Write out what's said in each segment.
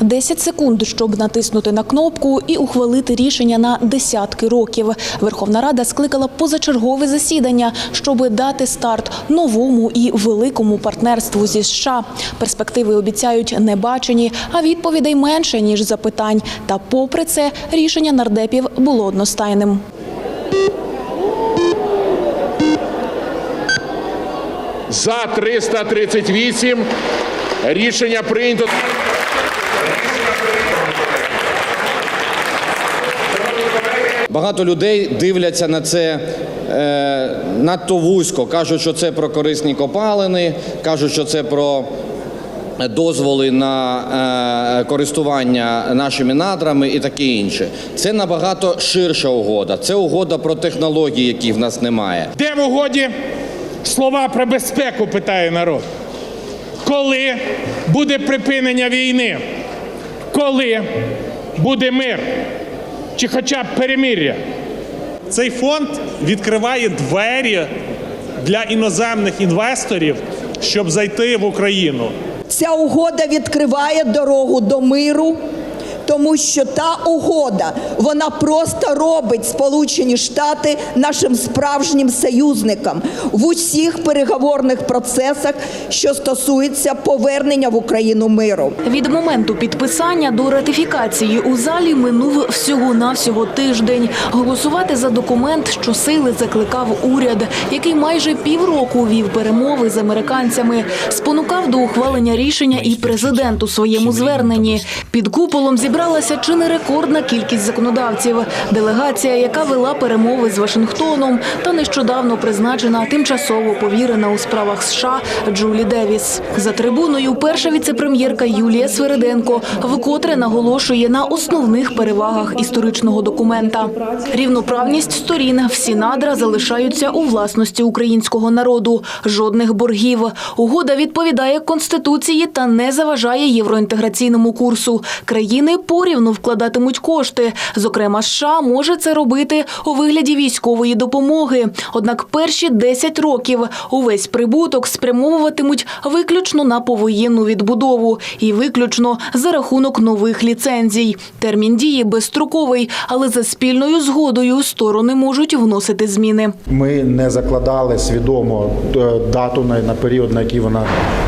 10 секунд, щоб натиснути на кнопку і ухвалити рішення на десятки років. Верховна Рада скликала позачергове засідання, щоб дати старт новому і великому партнерству зі США. Перспективи обіцяють небачені, а відповідей менше ніж запитань. Та, попри це, рішення нардепів було одностайним. За 338 рішення прийнято. Багато людей дивляться на це е, надто вузько. Кажуть, що це про корисні копалини, кажуть, що це про дозволи на е, користування нашими надрами і таке інше. Це набагато ширша угода. Це угода про технології, які в нас немає. Де в угоді слова про безпеку, питає народ. Коли буде припинення війни? Коли буде мир? Чи хоча б перемир'я? Цей фонд відкриває двері для іноземних інвесторів, щоб зайти в Україну. Ця угода відкриває дорогу до миру, тому що та угода вона просто робить Сполучені Штати нашим справжнім союзником в усіх переговорних процесах, що стосуються повернення в Україну миру. Від моменту підписання до ратифікації у залі минув всього-навсього тиждень. Голосувати за документ, що сили закликав уряд, який майже півроку вів перемови з американцями, спонукав до ухвалення рішення і президент у своєму зверненні. Під куполом зібралася чи не рекордна кількість законодавців. Делегація, яка вела перемови з Вашингтоном, та нещодавно призначена тимчасово повірена у справах США Джулі Девіс. За трибуною перша віцепрем'єрка Юлія Свериденко вкотре наголошує на основних перевагах історичного документа. Рівноправність сторін всі надра залишаються у власності українського народу. Жодних боргів. Угода відповідає конституції та не заважає євроінтеграційному курсу. Країни порівну вкладатимуть кошти. Зокрема, США може це робити у вигляді військової допомоги. Однак перші 10 років увесь прибуток спрямовуватимуть виключно на повоєнну відбудову і виключно за рахунок нових ліцензій. Термін дії безстроковий, але за спільною згодою сторони можуть вносити зміни. Ми не закладали свідомо е, дату на, період, на який вона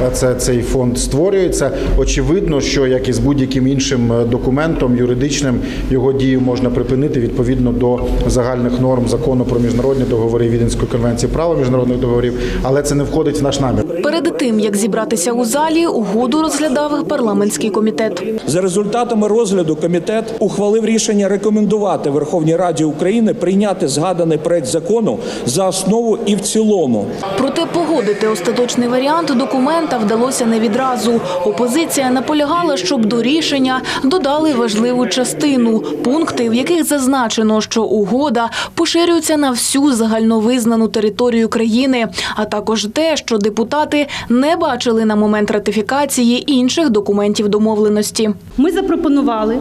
е, це цей фонд створюється. Очевидно, що як і з будь-яким іншим е, документом юридичним його дію можна припинити відповідно до загальних норм закону про міжнародні договори Віденської конвенції права міжнародних договорів, але це не входить в наш намір. Перед тим як зібратися у залі, угоду розглядав парламентський комітет. За результатами розгляду комітет ухвалив рішення рекомендувати Верховній Раді України прийняти згаданий проект закону за основу і в цілому. Проте погодити остаточний варіант документа вдалося не відразу. Опозиція наполягала, щоб до рішення додали важливу частину пункти, в яких зазначено, що угода поширюється на всю загальновизнану територію країни, а також те, що депутати не бачили на момент ратифікації інших документів домовленості. Ми запропонували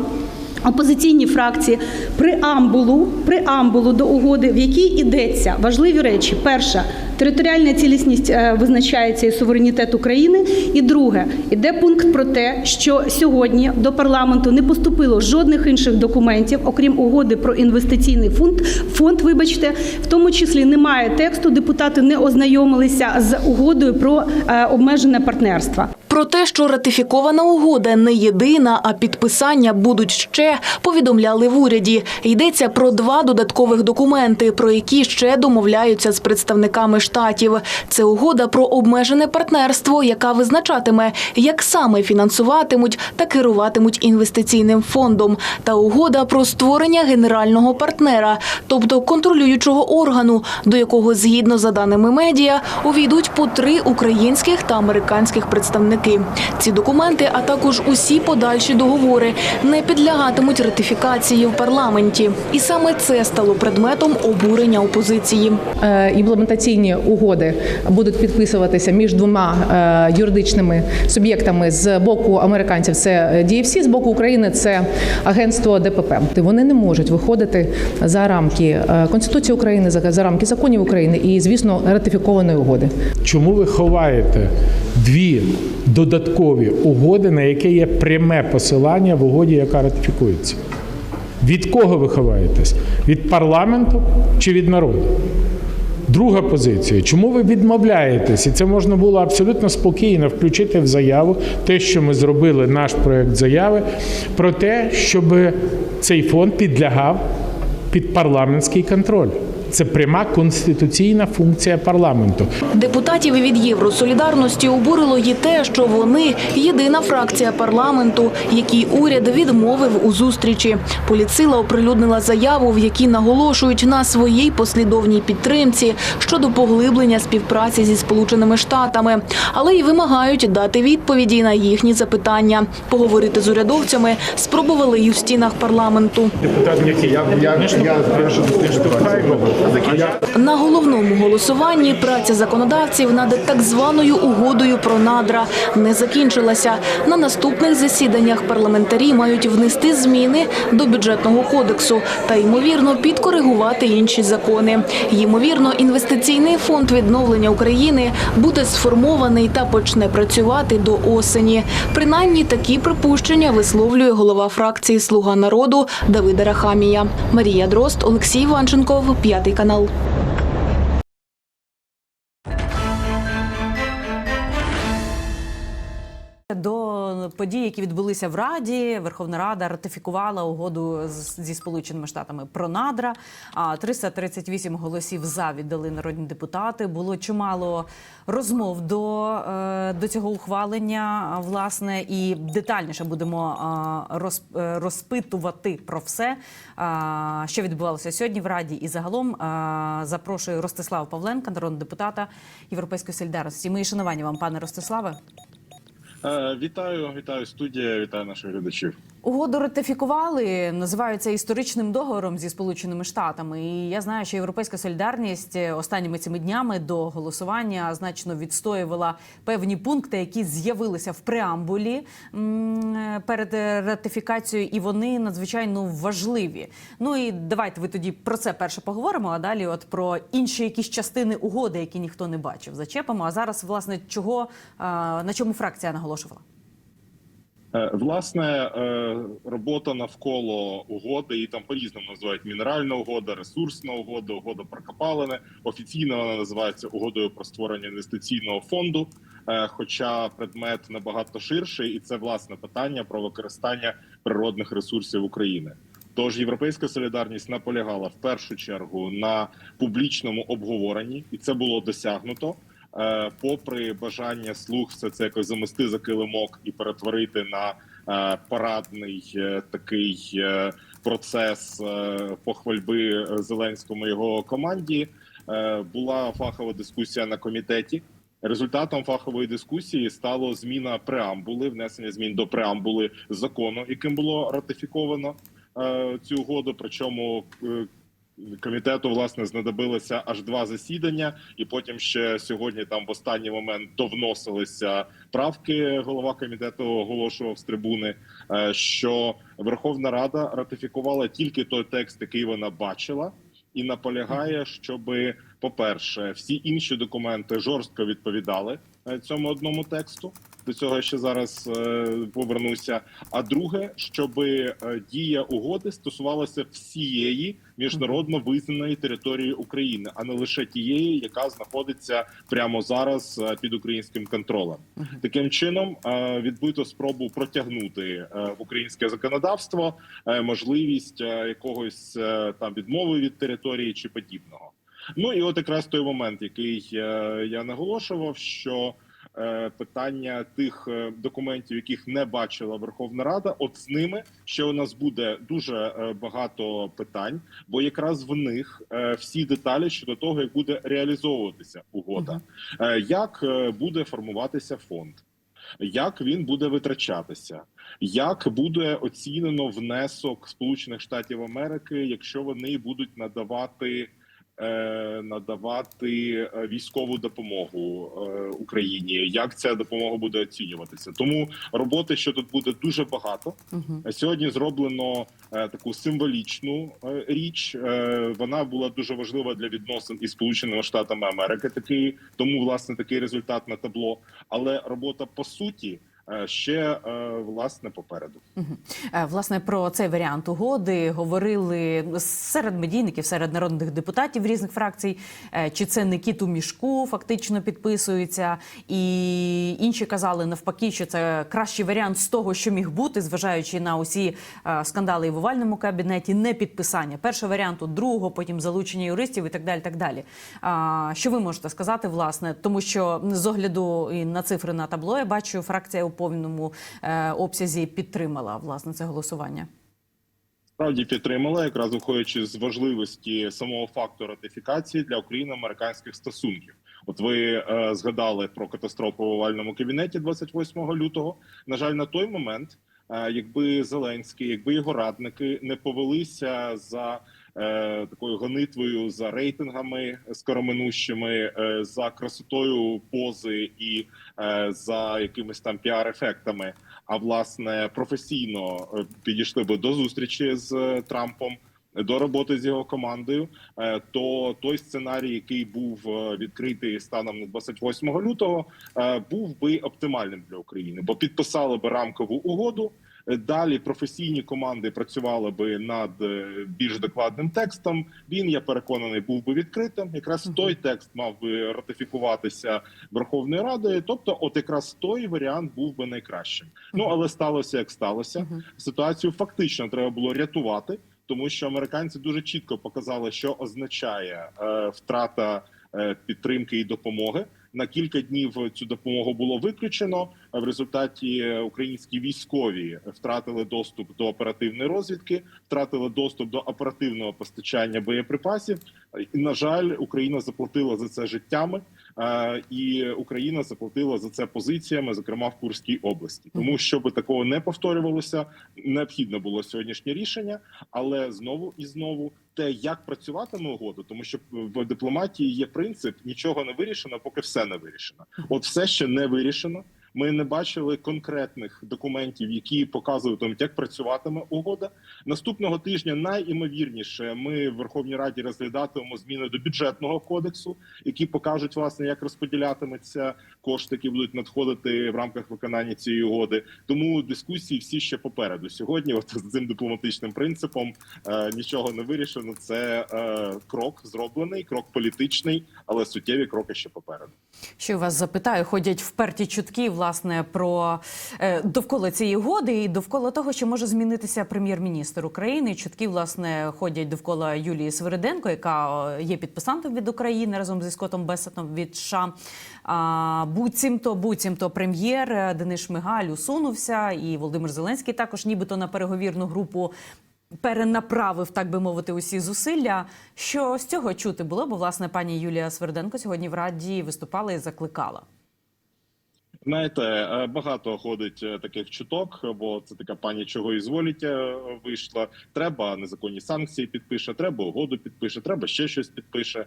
опозиційні фракції преамбулу, преамбулу до угоди, в якій йдеться важливі речі. Перша територіальна цілісність е, визначається і суверенітет України. І друге, іде пункт про те, що сьогодні до парламенту не поступило жодних інших документів, окрім угоди про інвестиційний фонд. Фонд, вибачте, в тому числі немає тексту. Депутати не ознайомилися з угодою про е, обмежене партнерство. Про те, що ратифікована угода не єдина, а підписання будуть ще, повідомляли в уряді. Йдеться про два додаткових документи, про які ще домовляються з представниками штатів. Це угода про обмежене партнерство, яка визначатиме, як саме фінансуватимуть та керуватимуть інвестиційним фондом, та угода про створення генерального партнера, тобто контролюючого органу, до якого, згідно за даними медіа, увійдуть по три українських та американських представники. Ці документи, а також усі подальші договори, не підлягатимуть ратифікації в парламенті, і саме це стало предметом обурення опозиції. Е, імплементаційні угоди будуть підписуватися між двома е, юридичними суб'єктами з боку американців. Це DFC, з боку України це агентство ДПП. Вони не можуть виходити за рамки е, Конституції України, за рамки законів України і, звісно, ратифікованої угоди. Чому ви ховаєте дві додаткові угоди, на яке є пряме посилання в угоді, яка ратифікується. Від кого ви ховаєтесь? Від парламенту чи від народу? Друга позиція. Чому ви відмовляєтесь? І це можна було абсолютно спокійно включити в заяву те, що ми зробили наш проект заяви, про те, щоб цей фонд підлягав під парламентський контроль. Це пряма конституційна функція парламенту. Депутатів від Євросолідарності обурило й те, що вони єдина фракція парламенту, якій уряд відмовив у зустрічі. Поліцила оприлюднила заяву, в якій наголошують на своїй послідовній підтримці щодо поглиблення співпраці зі Сполученими Штатами, але й вимагають дати відповіді на їхні запитання. Поговорити з урядовцями спробували й у стінах парламенту. Депутат М'який, я, я, На головному голосуванні праця законодавців над так званою угодою про надра не закінчилася. На наступних засіданнях парламентарі мають внести зміни до бюджетного кодексу та ймовірно підкоригувати інші закони. Ймовірно, інвестиційний фонд відновлення України буде сформований та почне працювати до осені. Принаймні такі припущення висловлює голова фракції Слуга народу Давида Рахамія. Марія Дрозд, Олексій Іванченков, п'ятий канал. До подій, які відбулися в Раді, Верховна Рада ратифікувала угоду зі Сполученими Штатами про надра. А 338 голосів за віддали народні депутати. Було чимало розмов до, е, до цього ухвалення. Власне, і детальніше будемо роз- е, розпитувати про все, що відбувалося сьогодні в Раді. І загалом запрошую Ростислава Павленка, народного депутата Європейської солідарності. Мої шанування вам, пане Ростиславе. Е, Вітаю, вітаю студія, вітаю наших глядачів. Угоду ратифікували, називають це історичним договором зі Сполученими Штатами. І я знаю, що Європейська солідарність останніми цими днями до голосування значно відстоювала певні пункти, які з'явилися в преамбулі перед ратифікацією, і вони надзвичайно важливі. Ну і давайте ви тоді про це перше поговоримо. А далі, от про інші якісь частини угоди, які ніхто не бачив, зачепимо. А зараз, власне, чого на чому фракція наголошувала? Е, Власне, е, робота навколо угоди, її там по-різному називають мінеральна угода, ресурсна угода, угода про копалини. Офіційно вона називається угодою про створення інвестиційного фонду. Е, Хоча предмет набагато ширший, і це власне питання про використання природних ресурсів України. Тож європейська солідарність наполягала в першу чергу на публічному обговоренні, і це було досягнуто. Е, попри бажання слуг все це якось замести за килимок і перетворити на е, парадний е, такий процес похвальби Зеленському і його команді, була фахова дискусія на комітеті. Результатом фахової дискусії стало зміна преамбули, внесення змін до преамбули закону, яким було ратифіковано е, цю угоду. Причому е, комітету власне знадобилося аж два засідання, і потім ще сьогодні там в останній момент довносилися правки. Голова комітету оголошував з трибуни, е, що Верховна Рада ратифікувала тільки той текст, який вона бачила, і наполягає, щоби, по-перше, всі інші документи жорстко відповідали е, цьому одному тексту. До цього ще зараз е, повернуся. А друге, щоб дія угоди стосувалася всієї міжнародно визнаної території України, а не лише тієї, яка знаходиться прямо зараз е, під українським контролем. Таким чином е, відбито спробу протягнути е, в українське законодавство е, можливість е, якогось е, там відмови від території чи подібного. Ну і от якраз той момент, який е, я наголошував, що е, питання тих е, документів, яких не бачила Верховна Рада, от з ними ще у нас буде дуже е, багато питань, бо якраз в них е, всі деталі щодо того, як буде реалізовуватися угода, е, як е, буде формуватися фонд. Як він буде витрачатися, як буде оцінено внесок Сполучених Штатів Америки, якщо вони будуть надавати е, надавати е, військову допомогу е, Україні. Як ця допомога буде оцінюватися? Тому роботи, що тут буде дуже багато. Сьогодні зроблено е, таку символічну е, річ. Е, Вона була дуже важлива для відносин із Сполученими Штатами Америки. Такий тому власне такий результат на табло. Але робота по суті е, ще е, власне попереду. Е, Власне, про цей варіант угоди говорили серед медійників, серед народних депутатів різних фракцій. Е, Чи це не кіт у мішку фактично підписується, і інші казали навпаки, що це кращий варіант з того, що міг бути, зважаючи на усі е, скандали і в овальному кабінеті, не підписання. Першого варіанту, другого, потім залучення юристів і так далі. Так далі. А, Що ви можете сказати, власне, тому що з огляду і на цифри на табло я бачу, фракція повному е, обсязі підтримала власне це голосування. Справді підтримала, якраз виходячи з важливості самого факту ратифікації для україно-американських стосунків. От ви е, згадали про катастрофу в овальному кабінеті 28 лютого. На жаль, на той момент, е, якби Зеленський, якби його радники не повелися за такою гонитвою за рейтингами скороминущими, е, за красотою пози і е, за якимись там піар-ефектами, а власне професійно е, підійшли би до зустрічі з е, Трампом. До роботи з його командою, е, то той сценарій, який був е, відкритий станом на 28 лютого, е, був би оптимальним для України, бо підписали би рамкову угоду. Далі професійні команди працювали би над е, більш докладним текстом. Він я переконаний був би відкритим. Якраз той текст мав би ратифікуватися Верховною Радою. Тобто, от якраз той варіант був би найкращим. Ну але сталося як сталося. Ситуацію фактично треба було рятувати, тому що американці дуже чітко показали, що означає е, втрата е, підтримки і допомоги. На кілька днів цю допомогу було виключено. В результаті е, українські військові втратили доступ до оперативної розвідки, втратили доступ до оперативного постачання боєприпасів. І на жаль, Україна заплатила за це життями, е, і Україна заплатила за це позиціями, зокрема в Курській області. Тому щоб такого не повторювалося, необхідно було сьогоднішнє рішення, але знову і знову. Те, як працюватиме угода, тому що в дипломатії є принцип нічого не вирішено, поки все не вирішено. От все ще не вирішено. Ми не бачили конкретних документів, які показуватимуть, як працюватиме угода. Наступного тижня найімовірніше ми в Верховній Раді розглядатимемо зміни до бюджетного кодексу, які покажуть власне, як розподілятиметься кошти, які будуть надходити в рамках виконання цієї угоди. Тому дискусії всі ще попереду. Сьогодні, от з цим дипломатичним принципом, е, нічого не вирішено. Це е, крок зроблений, крок політичний, але суттєві кроки ще попереду. Що вас запитаю, ходять вперті чутки власне про е, довкола цієї угоди і довкола того, що може змінитися прем'єр-міністр України. Чутки власне ходять довкола Юлії Свириденко, яка є підписантом від України разом зі Скоттом Бесетом від США. Буцімто, буцімто прем'єр е, Денис Шмигаль усунувся, і Володимир Зеленський також, нібито на переговірну групу. Перенаправив, так би мовити, усі зусилля. Що з цього чути було? Бо власне пані Юлія Сверденко сьогодні в раді виступала і закликала. Знаєте, е, багато ходить е, таких чуток, бо це така пані, чого і зволіть е, вийшла. Треба незаконні санкції підпише, треба угоду підпише, треба ще щось підпише.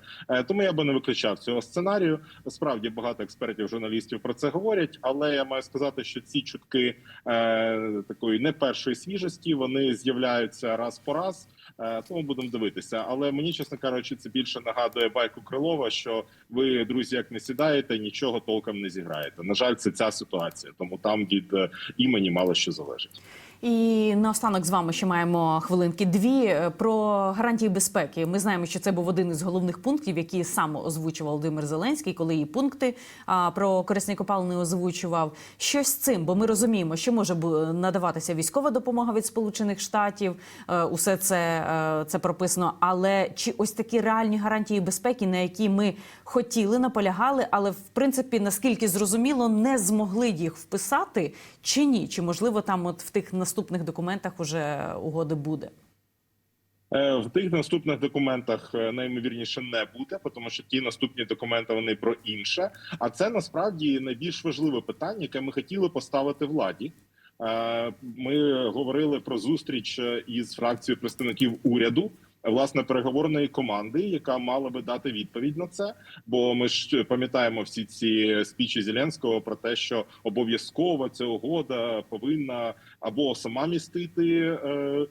Тому я би не виключав цього сценарію. Справді багато експертів, журналістів про це говорять, але я маю сказати, що ці чутки такої не першої свіжості вони з'являються раз по раз. Тому будемо дивитися. Але мені, чесно кажучи, це більше нагадує байку Крилова, що ви, друзі, як не сідаєте, нічого толком не зіграєте. На жаль, це ця ситуація, тому там від е, імені мало що залежить. І наостанок з вами ще маємо хвилинки дві Е, про гарантії безпеки. Ми знаємо, що це був один із головних пунктів, які сам озвучував Володимир Зеленський, коли і пункти а, про корисні копалини озвучував. Що з цим? Бо ми розуміємо, що може надаватися військова допомога від Сполучених Штатів. Е, Усе це, е, це прописано. Але чи ось такі реальні гарантії безпеки, на які ми хотіли, наполягали, але в принципі, наскільки зрозуміло, не змогли їх вписати, чи ні? Чи можливо там, от в тих наступних документах уже угоди буде? Е, В тих наступних документах наймовірніше найімовірніше не буде, тому що ті наступні документи вони про інше. А це насправді найбільш важливе питання, яке ми хотіли поставити владі. Е, Ми говорили про зустріч е, із фракцією представників уряду. Власне переговорної команди, яка мала би дати відповідь на це. Бо ми ж пам'ятаємо всі ці спічі Зеленського про те, що обов'язково ця угода повинна або сама містити. Е,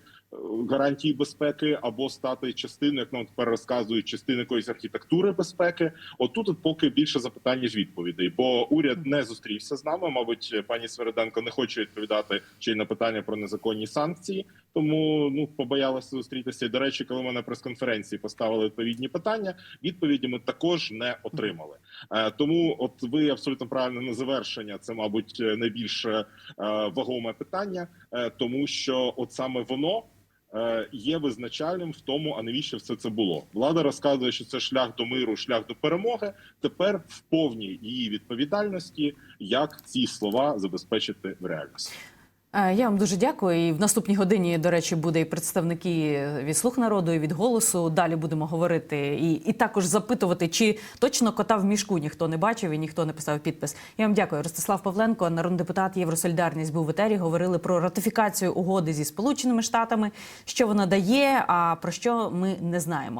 Гарантії безпеки або стати частиною, як нам тепер розказують, частиною якоїсь архітектури безпеки. Отут от поки більше запитань ніж відповідей, бо уряд не зустрівся з нами. Мабуть, пані Свериденко не хоче відповідати чи на питання про незаконні санкції, тому ну побоялася зустрітися. До речі, коли ми на прес-конференції поставили відповідні питання, відповіді ми також не отримали. Е, Тому, от ви абсолютно правильно на завершення. Це, мабуть, найбільш е, вагоме питання, е, тому що от саме воно. е, Є визначальним в тому, а навіщо все це було. Влада розказує, що це шлях до миру, шлях до перемоги. Тепер в повній її відповідальності, як ці слова забезпечити в реальності. Е, Я вам дуже дякую. І в наступній годині, до речі, буде і представники від слуг народу, і від голосу. Далі будемо говорити і, і також запитувати, чи точно кота в мішку ніхто не бачив і ніхто не писав підпис. Я вам дякую. Ростислав Павленко, народний депутат Євросолідарність, був в етері. Говорили про ратифікацію угоди зі Сполученими Штатами, що вона дає, а про що ми не знаємо.